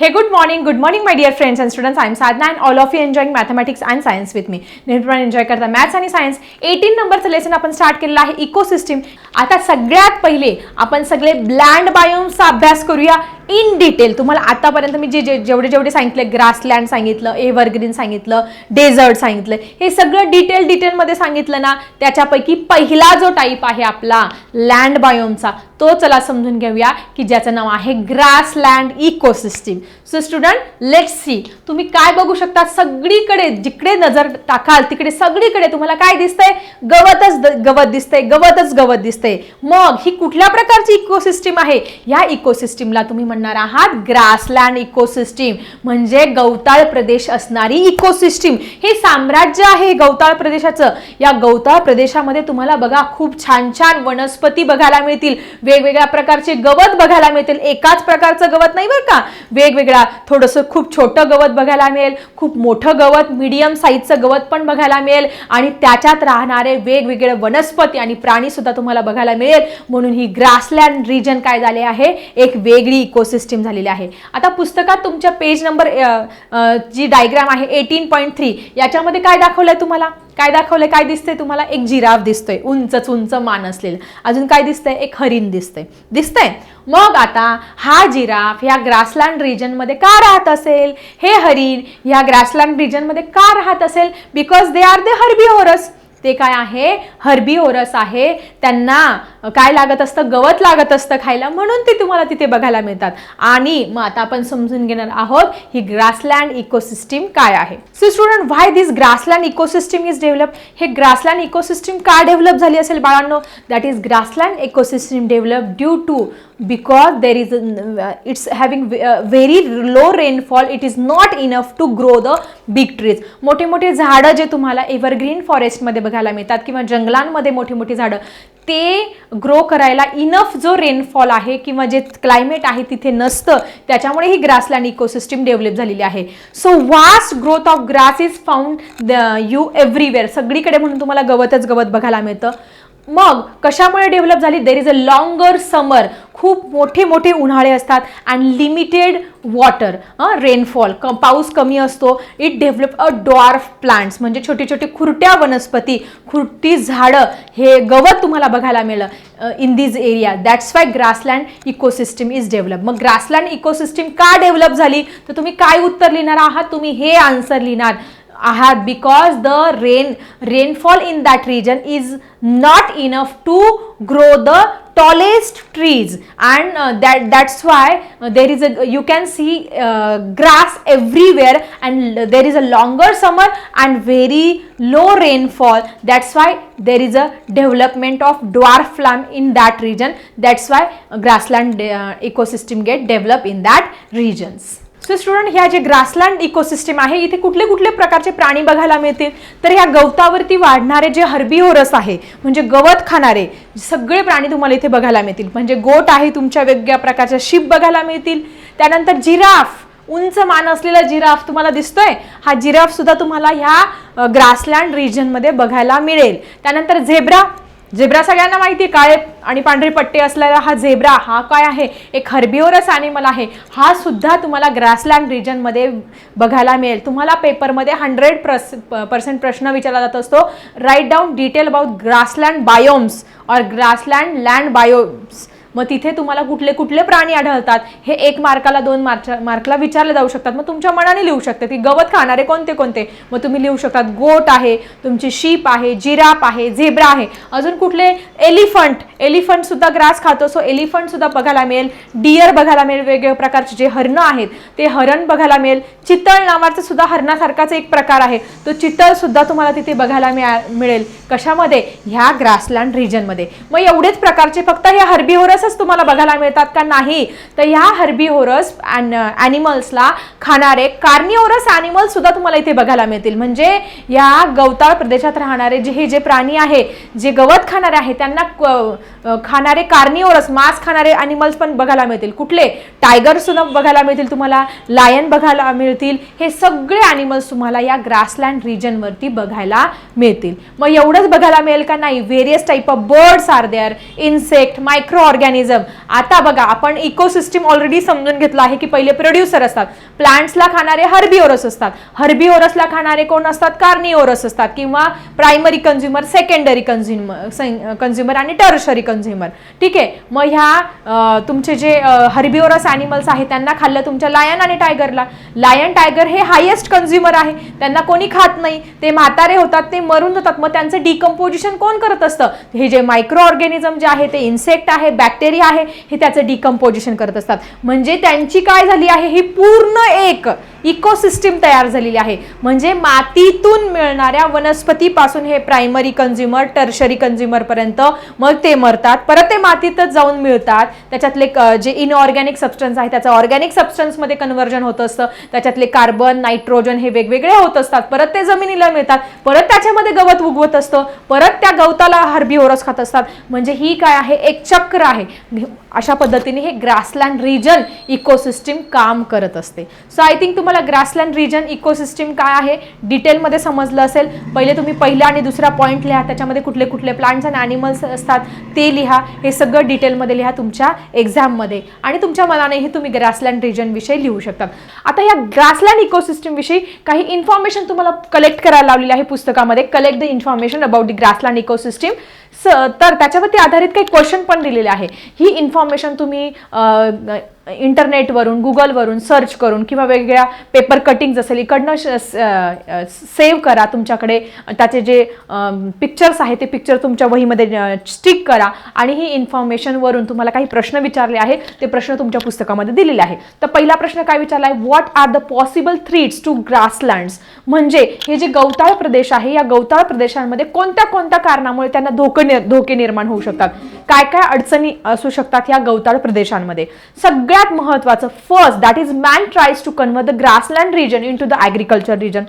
Hey good morning good morning my dear friends and students I am Sadhana and all of you enjoying mathematics and science with me निर्माण enjoy करता maths आणि science eighteen नंबरचं lesson आपण start केलेलं आहे ecosystem आता सगळ्यात पहिले आपण सगळे ब्लँड बायोम्सचा अभ्यास करूया. इन डिटेल तुम्हाला आतापर्यंत मी जे जे जेवढे जेवढे सांगितले ग्रासलँड सांगितलं एव्हरग्रीन सांगितलं डेझर्ट सांगितलं हे सगळं डिटेल डिटेलमध्ये सांगितलं ना त्याच्यापैकी पहिला जो टाईप आहे आपला लँड बायोमचा तो चला समजून घेऊया की ज्याचं नाव आहे grassland ecosystem so student let's see तुम्ही काय बघू शकता? सगळीकडे जिकडे नजर टाकाल तिकडे सगळीकडे तुम्हाला काय दिसतंय? गवतच द- गवत दिसतंय गवतच गवत दिसतंय. मग ही कुठल्या प्रकारची इकोसिस्टीम आहे? या इकोसिस्टीमला तुम्ही म्हणणार आहात ग्रासलँड इकोसिस्टीम. म्हणजे गवताळ प्रदेश असणारी इकोसिस्टीम. हे साम्राज्य आहे गवताळ प्रदेशाचं. या गवताळ प्रदेशामध्ये तुम्हाला बघा खूप छान छान वनस्पती बघायला मिळतील. वेगवेगळ्या प्रकारचे गवत बघायला मिळतील. एकाच प्रकारचं गवत नाही बरं का? वेगवेगळा थोडंसं खूप छोटं गवत बघायला मिळेल. खूप मोठं गवत मीडियम साईजचं गवत पण बघायला मिळेल. आणि त्याच्यात राहणारे वेगवेगळे वनस्पती आणि प्राणी सुद्धा तुम्हाला बघायला मिळेल. म्हणून ही ग्रासलँड रिजन काय झाले आहे? एक वेगळी इको इकोसिस्टीम झालेली आहे. आता पुस्तकात तुमच्या पेज नंबर जी डायग्राम आहे एटीन पॉईंट थ्री याच्यामध्ये काय दाखवलं आहे तुम्हाला? काय दाखवलंय? काय दिसतंय तुम्हाला? एक जिराफ दिसतोय. उंचच उंच मान असलेलं अजून काय दिसतंय? एक हरिण दिसतंय. दिसतंय? मग आता हा जिराफ ह्या ग्रासलँड रिजनमध्ये का राहत असेल? हे हरिण ह्या ग्रासलँड रिजनमध्ये का राहत असेल? बिकॉज दे आर दे हर्बिओरस ते काय आहे? हर्बिओरस आहे. त्यांना काय लागत असतं? गवत लागत असतं खायला म्हणून ते तुम्हाला तिथे बघायला मिळतात. आणि मग आता आपण समजून घेणार आहोत ही ग्रासलँड इकोसिस्टीम काय आहे. So student why this grassland ecosystem is develop हे ग्रासलँड इकोसिस्टीम का डेव्हलप झाली असेल बाळांनो? That is grassland ecosystem develop due to because there is it's having very low rainfall it is not enough to grow the big trees मोठे मोठे झाडं जे तुम्हाला एव्हरग्रीन फॉरेस्टमध्ये बघायला मिळतात किंवा जंगलांमध्ये मोठी मोठी झाडं ते ग्रो करायला इनफ जो रेनफॉल आहे किंवा जे क्लायमेट आहे तिथे नसतं त्याच्यामुळे ही ग्रासलँड इकोसिस्टीम डेव्हलप झालेली आहे. So vast growth of grass is found you everywhere सगळीकडे म्हणून तुम्हाला गवतच गवत बघायला मिळतं. मग कशामुळे डेव्हलप झाली? देर इज अ लॉंगर समर खूप मोठे मोठे उन्हाळे असतात अँड लिमिटेड वॉटर रेनफॉल क पाऊस कमी असतो. It develop a dwarf plants म्हणजे छोटी छोटी खुरट्या वनस्पती खुरटी झाडं. हे गवत तुम्हाला बघायला मिळलं in this area that's why grassland ecosystem is develop मग ग्रासलँड इकोसिस्टीम का डेव्हलप झाली? तर तुम्ही काय उत्तर लिहिणार आहात? तुम्ही हे आन्सर लिहिणार. because the rain rainfall in that region is not enough to grow the tallest trees. And uh, that that's why uh, there is a you can see uh, grass everywhere and there is a longer summer and very low rainfall. That's why there is a development of dwarf plum in that region. That's why grassland uh, ecosystem get developed in that regions. So student ह्या जे grassland ecosystem आहे इथे कुठले कुठले प्रकारचे प्राणी बघायला मिळतील? तर ह्या गवतावरती वाढणारे जे हर्बिओरस आहे म्हणजे गवत खाणारे सगळे प्राणी तुम्हाला इथे बघायला मिळतील. म्हणजे गोट आहे तुमच्या वेगळ्या प्रकारच्या शिप बघायला मिळतील. त्यानंतर जिराफ उंच मान असलेला जिराफ तुम्हाला दिसतोय? हा जिराफ सुद्धा तुम्हाला ह्या ग्रासलँड रिजनमध्ये बघायला मिळेल. त्यानंतर झेब्रा झेब्रा सगळ्यांना माहिती आहे काळे आणि पांढरे पट्टे असलेला हा झेब्रा हा काय आहे? एक हर्बिओरस ॲनिमल आहे. हा सुद्धा तुम्हाला ग्रासलँड रिजनमध्ये बघायला मिळेल. तुम्हाला पेपरमध्ये हंड्रेड प्रस पर्सेंट प्रश्न विचारला जात असतो. Right down detail about grassland biomes और ग्रासलँड लँड बायोम्स मग तिथे तुम्हाला कुठले कुठले प्राणी आढळतात? हे एक मार्काला दोन मार्च मार्कला विचारले जाऊ शकतात. मग तुमच्या मनाने लिहू शकते. ती गवत खाणारे कोणते कोणते? मग तुम्ही लिहू शकतात गोट आहे तुमची शीप आहे जिराप आहे झेब्रा आहे. अजून कुठले? एलिफंट. एलिफंट सुद्धा ग्रास खातो. सो एलिफंट सुद्धा बघायला मिळेल. डियर बघायला मिळेल. वेगवेगळ्या प्रकारचे जे हरणं आहेत ते हरण बघायला मिळेल. चितळ नावाचं सुद्धा हरणासारखाच एक प्रकार आहे. तो चितळ सुद्धा तुम्हाला तिथे बघायला मिळा मिळेल. कशामध्ये? ह्या ग्रासलँड रिजनमध्ये मग एवढेच प्रकारचे फक्त हे हर्बिहोरसच तुम्हाला बघायला मिळतात का नाही तर ह्या हर्बिहोरस ॲनिमल्सला खाणारे कार्निओरस ॲनिमल सुद्धा तुम्हाला इथे बघायला मिळतील. म्हणजे या गवताळ प्रदेशात राहणारे जे हे जे प्राणी आहे जे गवत खाणारे आहे त्यांना खाणारे कार्निओरस मांस खाणारे अॅनिमल्स पण बघायला मिळतील. कुठले? टायगर सुनप बघायला मिळतील तुम्हाला लायन बघायला मिळतील. हे सगळे अॅनिमल्स तुम्हाला या ग्रासलँड रिजनवरती बघायला मिळतील. मग एवढंच बघायला मिळेल का नाही? Various type of birds are there insect micro organism आता बघा आपण इकोसिस्टीम ऑलरेडी समजून घेतलं आहे की पहिले प्रोड्युसर असतात. प्लांट्सला खाणारे हर्बिओरस असतात. हर्बिओरसला खाणारे कोण असतात? कार्निओरस असतात. किंवा primary consumer secondary consumer consumer आणि टर्शरी कन्झ्युमर ठीक आहे. मग ह्या तुमचे जे हर्बिओरस ॲनिमल्स आहेत त्यांना खाल्लं तुमच्या लायन आणि टायगरला लायन टायगर हे हायेस्ट कन्झ्युमर आहे. त्यांना कोणी खात नाही. ते म्हातारे होतात ते मरून जातात. मग त्यांचं डिकम्पोजिशन कोण करत असतं? हे जे मायक्रो ऑर्गॅनिझम जे आहे ते इन्सेक्ट आहे बॅक्टेरिया आहे हे त्याचं डिकम्पोजिशन करत असतात. म्हणजे त्यांची काय झाली आहे? ही पूर्ण एक इकोसिस्टीम तयार झालेली आहे. म्हणजे मातीतून मिळणाऱ्या वनस्पतीपासून हे प्रायमरी कन्झ्युमर टर्शरी कन्झ्युमर पर्यंत मग ते मरतात. परत ते मातीतच जाऊन मिळतात. त्याच्यातले क- जे इनऑर्गॅनिक सबस्टन्स आहे त्याचं ऑर्गॅनिक सबस्टन्समध्ये कन्व्हर्जन होत असतं. त्याच्यातले कार्बन नायट्रोजन हे वेगवेगळे होत असतात. परत ते जमिनीला मिळतात. परत त्याच्यामध्ये गवत उगवत असतं. परत त्या गवताला हर्बिओरस खात असतात. म्हणजे ही काय आहे? एक चक्र आहे. अशा पद्धतीने हे ग्रासलँड रिजन इकोसिस्टीम काम करत असते. सो आय थिंक तुम्हाला ग्रासलँड रिजन इकोसिस्टीम काय आहे? डिटेलमध्ये समजलं असेल. पहिले तुम्ही पहिला आणि दुसरा पॉईंट लिहा. त्याच्यामध्ये कुठले कुठले प्लांट्स आणि ॲनिमल्स असतात. ते लिहा. हे सगळं डिटेलमध्ये लिहा तुमच्या एक्झाममध्ये आणि तुमच्या मनानेही तुम्ही ग्रासलँड रिजनविषयी लिहू शकता. आता या ग्रासलँड इकोसिस्टीम विषयी काही इन्फॉर्मेशन तुम्हाला कलेक्ट करायला लावलेली आहे पुस्तकामध्ये. Collect the information about the grassland ecosystem स तर त्याच्यावरती आधारित काही क्वेश्चन पण दिलेले आहे. ही इन्फॉर्मेशन तुम्ही इंटरनेटवरून गुगलवरून सर्च करून किंवा वेगवेगळ्या पेपर कटिंग्ज असेल इकडनं सेव्ह करा तुमच्याकडे. त्याचे जे पिक्चर्स आहे ते पिक्चर तुमच्या वहीमध्ये स्टिक करा. आणि ही इन्फॉर्मेशनवरून तुम्हाला काही प्रश्न विचारले आहे ते प्रश्न तुमच्या पुस्तकामध्ये दिलेले आहे. तर पहिला प्रश्न काय विचारला आहे? What are the possible threats to grasslands म्हणजे हे जे गवताळ प्रदेश आहे या गवताळ प्रदेशांमध्ये कोणत्या कोणत्या कारणामुळे त्यांना धोका निर- धोके निर्माण होऊ शकतात. काय काय अडचणी असू शकतात या गवताळ प्रदेशांमध्ये? सगळ्यात महत्वाचं first that is man tries to convert the grassland region in to the agriculture region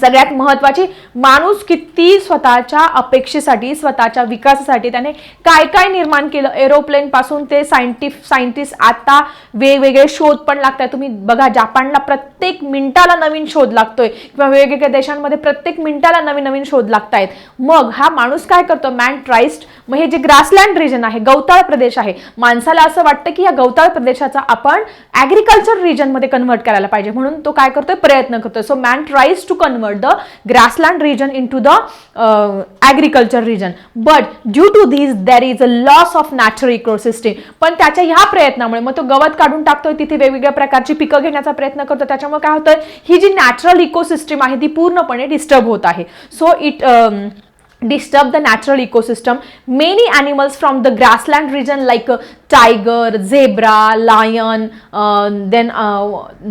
सगळ्यात महत्वाची माणूस किती स्वतःच्या अपेक्षेसाठी स्वतःच्या विकासासाठी त्याने काय काय निर्माण केलं? एरोप्लेन पासून ते सायंटिफ सायंटिस्ट आता वेगवेगळे शोध पण लागत तुम्ही बघा जापानला प्रत्येक मिनिटाला नवीन शोध लागतोय. किंवा वेगवेगळ्या देशांमध्ये प्रत्येक मिनिटाला नवीन नवीन शोध लागतायत. मग हा माणूस काय करतो? मॅन ट्राईस्ट मग हे जे ग्रासलँड रिजन आहे गवताळ प्रदेश आहे माणसाला असं वाटतं की या गवताळ प्रदेशाचा आपण ॲग्रिकल्चर रिजनमध्ये कन्व्हर्ट करायला पाहिजे. म्हणून तो काय करतोय? प्रयत्न करतोय. So man tries to convert the grassland region into the the agriculture region but due to this there is a loss of natural ecosystem पण त्याच्या ह्या प्रयत्नामुळे मग तो गवत काढून टाकतोय तिथे वेगवेगळ्या प्रकारची पिकं घेण्याचा प्रयत्न करतो. त्याच्यामुळे काय होतंय ही जी नॅचरल इकोसिस्टीम आहे ती पूर्णपणे डिस्टर्ब होत आहे. So it um, disturb the natural ecosystem. Many animals from the grassland region like uh, tiger zebra lion then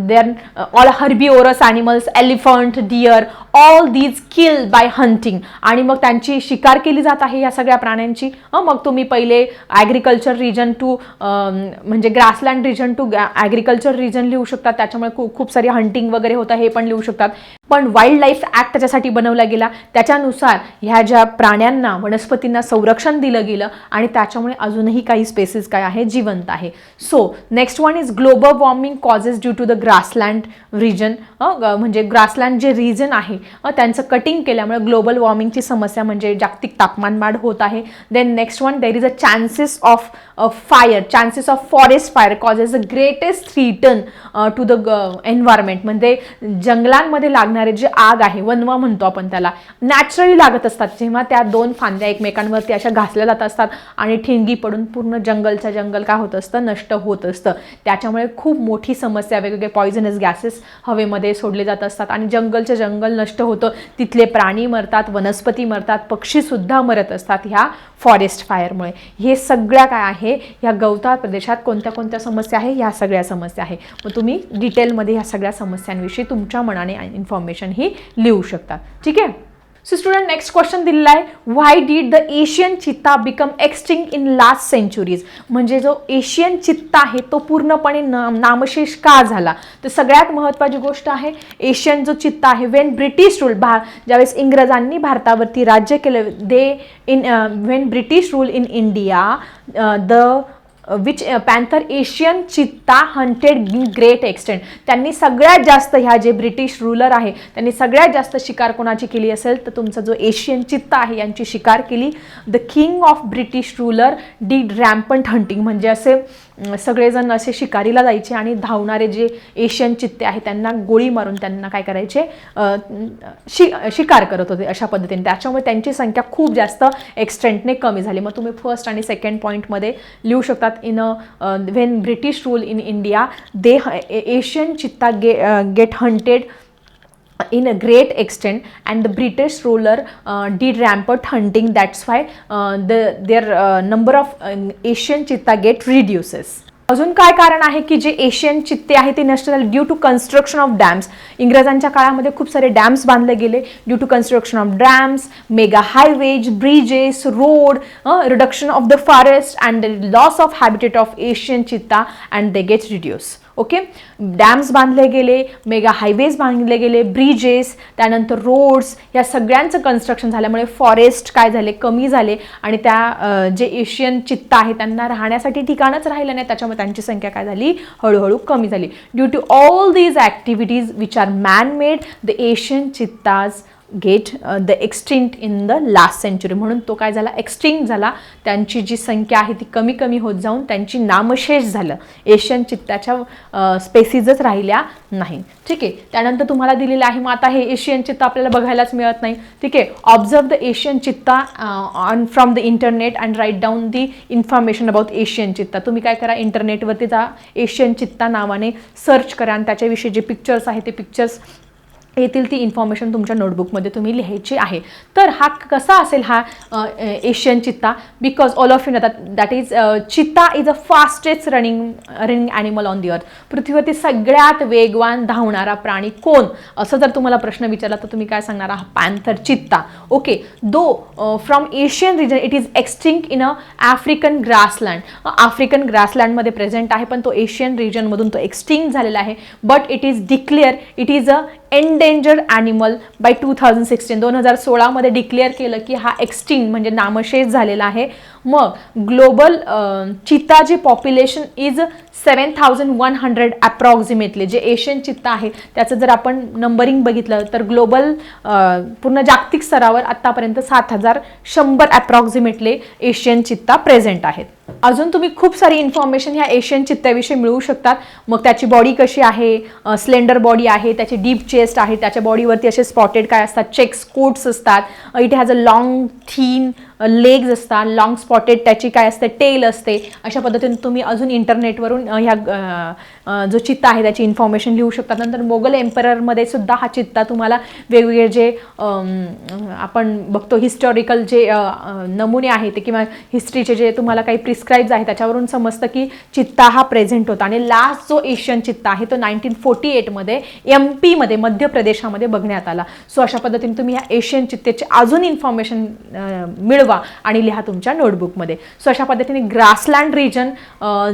then all herbivorous animals elephant deer all these kill by hunting आणि मग त्यांची शिकार केली जात आहे या सगळ्या प्राण्यांची. मग तुम्ही पहिले ॲग्रिकल्चर रिजन टू म्हणजे grassland region to agriculture region लिहू शकतात त्याच्यामुळे खूप खूप सारी हंटिंग वगैरे होतं हे पण लिहू शकतात. पण वाईल्ड लाईफ ॲक्ट त्याच्यासाठी बनवला गेला. त्याच्यानुसार ह्या ज्या प्राण्यांना वनस्पतींना संरक्षण दिलं गेलं आणि त्याच्यामुळे अजूनही काही स्पेसेस काय आहे जिवंत आहे. So next one is global warming causes due to the grassland region म्हणजे ग्रासलँड जे रिजन आहे त्यांचं कटिंग केल्यामुळे ग्लोबल वॉर्मिंगची समस्या म्हणजे जागतिक तापमान वाढ होत आहे. Then next one there is a chances of fire chances of forest fire causes the greatest threaten to the environment म्हणजे जंगलांमध्ये लागणारे जे आग आहे वनवा म्हणतो आपण त्याला नॅचरली लागत असतात. जेव्हा त्या दोन फांद्या एकमेकांवरती अशा घासल्या जात असतात आणि ठिणगी पडून पूर्ण जंगलच्या जंगल काय होत असतं नष्ट होत असतं. त्याच्यामुळे खूप मोठी समस्या वेगवेगळे पॉयझनस गॅसेस हवेमध्ये सोडले जात असतात आणि जंगलचं जंगल नष्ट होतं. तिथले प्राणी मरतात वनस्पती मरतात पक्षीसुद्धा मरत असतात ह्या फॉरेस्ट फायरमुळे हे सगळ्या काय आहे? ह्या गवताळ प्रदेशात कोणत्या कोणत्या समस्या आहे? ह्या सगळ्या समस्या आहे. मग तुम्ही डिटेलमध्ये ह्या सगळ्या समस्यांविषयी तुमच्या मनाने इन्फॉर्मेशन ही लिहू शकता. ठीक आहे? सो स्टुडंट नेक्स्ट क्वेश्चन दिलेला आहे. Why did the Asian cheetah become extinct in last centuries म्हणजे जो एशियन चित्ता आहे तो पूर्णपणे न नामशेष का झाला? तर सगळ्यात महत्त्वाची गोष्ट आहे एशियन जो चित्ता आहे वेन ब्रिटिश रूल भा ज्यावेळेस इंग्रजांनी भारतावरती राज्य केलं they in when British rule in India the which panther Asian cheetah hunted in great extent त्यांनी सगळ्यात जास्त ह्या जे ब्रिटिश रूलर आहे त्यांनी सगळ्यात जास्त शिकार कोणाची केली असेल? तर तुमचा जो एशियन चित्ता आहे यांची शिकार केली. The king of British ruler the rampant hunting म्हणजे असे सगळेजण असे शिकारीला जायचे आणि धावणारे जे एशियन चित्ते आहे त्यांना गोळी मारून त्यांना काय करायचे? शि शिकार करत होते अशा पद्धतीने. त्याच्यामुळे त्यांची संख्या खूप जास्त एक्सटेंटने कमी झाली. मग तुम्ही फर्स्ट आणि सेकंड पॉईंटमध्ये लिहू शकतात. In a when British rule in India they Asian cheetah gay get hunted Uh, in a great extent and the british ruler uh, did rampant hunting. That's why uh, the their uh, number of uh, asian chitta get reduces. अजून काय कारण आहे की जे Asian चित्ते आहे ते नष्ट झाले? Due to construction of dams इंग्रजांच्या काळामध्ये खूप सारे डॅम्स बांधले गेले. Due to construction of dams mega highways bridges road reduction of the forest and loss of habitat of Asian cheetah and they get reduce okay? Dams बांधले गेले mega highways बांधले गेले ब्रिजेस त्यानंतर रोड्स या सगळ्यांचं construction झाल्यामुळे forest काय झाले कमी झाले आणि त्या जे एशियन चित्ता आहे त्यांना राहण्यासाठी ठिकाणच राहिलं नाही. त्याच्यामुळे त्यांची संख्या काय झाली? हळूहळू कमी झाली. Due to all these activities which are man made the Asian cheetahs get the extinct in the last century म्हणून तो काय झाला? एक्सटिंक्ट झाला. त्यांची जी संख्या आहे ती कमी कमी होत जाऊन त्यांची नामशेष झालं. एशियन चित्ताच्या स्पेसीजच राहिल्या नाही. ठीक आहे? त्यानंतर तुम्हाला दिलेलं आहे मग आता हे एशियन चित्ता आपल्याला बघायलाच मिळत नाही. ठीक आहे? Observe the Asian cheetah on from the internet and write down the information about Asian cheetah. तुम्ही काय करा? इंटरनेटवरती जा. एशियन चित्ता नावाने सर्च करा. आणि त्याच्याविषयी जे पिक्चर्स आहे ते पिक्चर्स येथील ती इन्फॉर्मेशन तुमच्या नोटबुकमध्ये तुम्ही लिहायची आहे. तर हा कसा असेल हा Asian cheetah? Because all of you know that is cheetah is a fastest running running animal on the earth पृथ्वीवरती सगळ्यात वेगवान धावणारा प्राणी कोण? असं जर तुम्हाला प्रश्न विचारला तर तुम्ही काय सांगणार? आहात panther cheetah. Okay though from Asian region it is extinct in a African grassland African ग्रासलँडमध्ये present आहे पण तो एशियन रिजनमधून तो एक्स्टिंक झालेला आहे. But it is declare it is a endangered animal by two thousand sixteen दोन हजार सोळामध्ये डिक्लेअर केलं की हा एक्सटिंग म्हणजे नामशेष झालेला आहे. मग ग्लोबल चिता जे population is seven thousand one hundred approximately जे एशियन चित्त आहे त्याचं जर आपण नंबरिंग बघितलं तर ग्लोबल पूर्ण जागतिक स्तरावर आत्तापर्यंत सात हजार शंभर अप्रॉक्झिमेटली एशियन चित्ता प्रेझेंट आहेत. अजून तुम्ही खूप सारी इन्फॉर्मेशन ह्या एशियन चित्त्याविषयी मिळवू शकतात. मग त्याची बॉडी कशी आहे? स्लेंडर बॉडी आहे त्याची डीप चेस्ट आहे त्याच्या बॉडीवरती असे स्पॉटेड काय असतात? चेक्स कोट्स असतात. It has a long thin legs असतात लॉंग स्पॉटेड त्याची काय असते टेल असते अशा पद्धतीने तुम्ही अजून इंटरनेटवरून ह्या जो चित्ता आहे त्याची इन्फॉर्मेशन लिहू शकतात नंतर मोगल एम्पररमध्ये सुद्धा हा चित्ता तुम्हाला वेगवेगळे जे आपण बघतो हिस्टॉरिकल जे नमुने आहेत ते किंवा हिस्ट्रीचे जे तुम्हाला काही प्रिस्क्राईब्स आहे त्याच्यावरून समजतं की चित्ता हा प्रेझेंट होता. आणि लास्ट जो एशियन चित्ता आहे तो नाईन्टीन फोर्टी एटमध्ये एम पीमध्ये मध्य प्रदेशामध्ये बघण्यात आला. सो अशा पद्धतीने तुम्ही ह्या एशियन चित्तेचे अजून इन्फॉर्मेशन मिळवा आणि लिहा तुमच्या नोटबुकमध्ये सो अशा पद्धतीने ग्रासलँड रिजन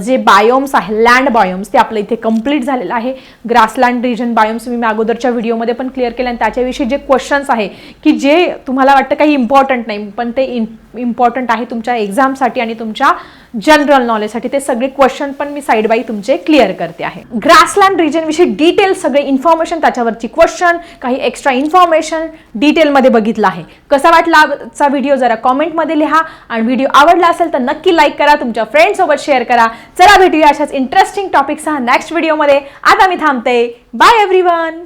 जे बायोम्स आहे लँड बायोम्स ते आपल्या इथे कंप्लीट झालेलं आहे. ग्रासलँड रिजन बायोम्स मी अगोदरच्या व्हिडिओमध्ये पण क्लिअर केलं आणि त्याच्याविषयी जे क्वेश्चन्स आहे की जे तुम्हाला वाटतं काही इम्पॉर्टंट नाही पण ते इम्पॉर्टंट आहे तुमच्या एक्झामसाठी आणि तुमच्या जनरल नॉलेजसाठी ते सगळे क्वेश्चन पण मी साईड बाय तुमचे क्लिअर करते आहे. ग्रासलँड रिजनविषयी डिटेल सगळे इन्फॉर्मेशन त्याच्यावरची क्वेश्चन काही एक्स्ट्रा इन्फॉर्मेशन डिटेलमध्ये बघितलं आहे. कसा वाटला आजचा व्हिडिओ जरा कॉमेंटमध्ये लिहा. आणि व्हिडिओ आवडला असेल तर नक्की लाईक करा. तुमच्या फ्रेंडसोबत शेअर करा. चला भेटूया अशाच इंटरेस्टिंग टॉपिकसह नेक्स्ट व्हिडिओमध्ये आता मी थांबते. Bye everyone